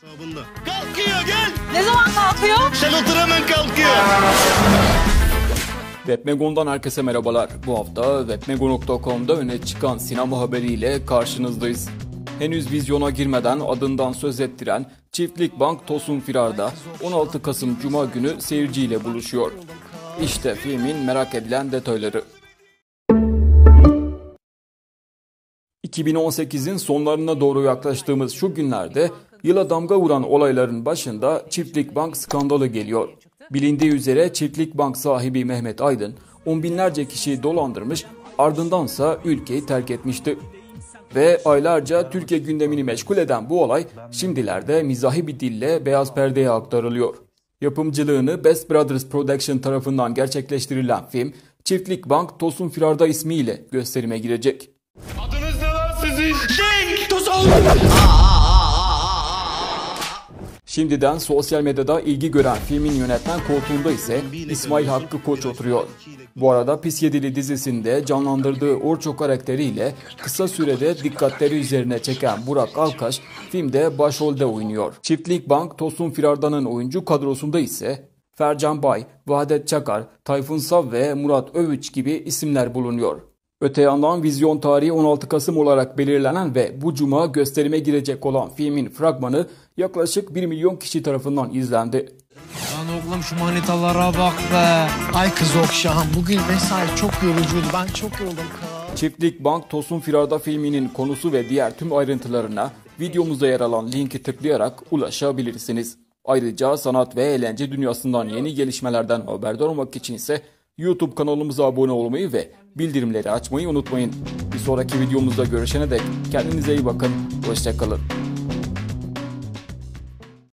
Sabunda. Kalkıyor gel. Ne zaman kalkıyor? Sen otur hemen kalkıyor. Webmegon'dan herkese merhabalar. Bu hafta webmegon.com'da öne çıkan sinema haberiyle karşınızdayız. Henüz vizyona girmeden adından söz ettiren Çiftlik Bank Tosun Firar'da 16 Kasım Cuma günü seyirciyle buluşuyor. İşte filmin merak edilen detayları. 2018'in sonlarına doğru yaklaştığımız şu günlerde yıla damga vuran olayların başında Çiftlik Bank skandalı geliyor. Bilindiği üzere Çiftlik Bank sahibi Mehmet Aydın on binlerce kişiyi dolandırmış ardındansa ülkeyi terk etmişti. Ve aylarca Türkiye gündemini meşgul eden bu olay şimdilerde mizahi bir dille beyaz perdeye aktarılıyor. Yapımcılığını Best Brothers Production tarafından gerçekleştirilen film Çiftlik Bank Tosun Firarda ismiyle gösterime girecek. Adınız ne lan sizin? Cenk. Tosun. Şimdiden sosyal medyada ilgi gören filmin yönetmen koltuğunda ise İsmail Hakkı Koç oturuyor. Bu arada Pis Yedili dizisinde canlandırdığı Orço karakteriyle kısa sürede dikkatleri üzerine çeken Burak Alkaş filmde başrolde oynuyor. Çiftlik Bank Tosun Firardan'ın oyuncu kadrosunda ise Fercan Bay, Vahdet Çakar, Tayfun Sav ve Murat Övüç gibi isimler bulunuyor. Öte yandan vizyon tarihi 16 Kasım olarak belirlenen ve bu cuma gösterime girecek olan filmin fragmanı yaklaşık 1 milyon kişi tarafından izlendi. Lan oğlum şu manitalara bak be. Ay kız Okşan bugün mesai çok yorucuydu. Ben çok yoruldum. Çiftlik Bank Tosun Firarda filminin konusu ve diğer tüm ayrıntılarına videomuzda yer alan linki tıklayarak ulaşabilirsiniz. Ayrıca sanat ve eğlence dünyasından yeni gelişmelerden haberdar olmak için ise YouTube kanalımıza abone olmayı ve bildirimleri açmayı unutmayın. Bir sonraki videomuzda görüşene dek kendinize iyi bakın. Hoşçakalın.